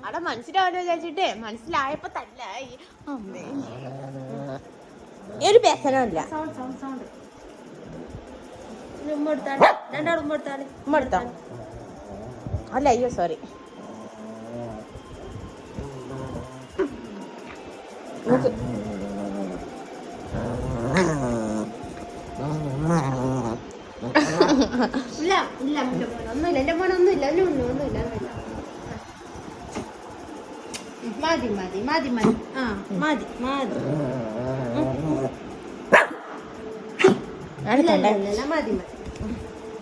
അവളെ മനസ്സിലാവല്ലോ വിചാരിച്ചിട്ടേ? മനസ്സിലായപ്പോ തല്ലായി. അമ്മേ. ഒരു വ്യസനമില്ല സൗണ്ട് സൗണ്ട് സൗണ്ട് ഉമ്മ എടുത്താണ് രണ്ടാളും ഉമ്മ എടുത്താണ് ഉമ്മ അല്ല അയ്യോ സോറി ഇല്ല ഇല്ല എന്റെ മോൻ ഒന്നുമില്ല. എന്റെ മോൻ ഒന്നുമില്ല. ഒന്നും ഒന്നുമില്ല. ഒന്നുമില്ല. മതി മതി മതി മതി. ആ മതി മതി. മതി മതി.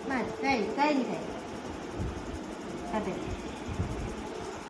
മതി. കഴിഞ്ഞു കഴിഞ്ഞു കഴിഞ്ഞു. അതെ.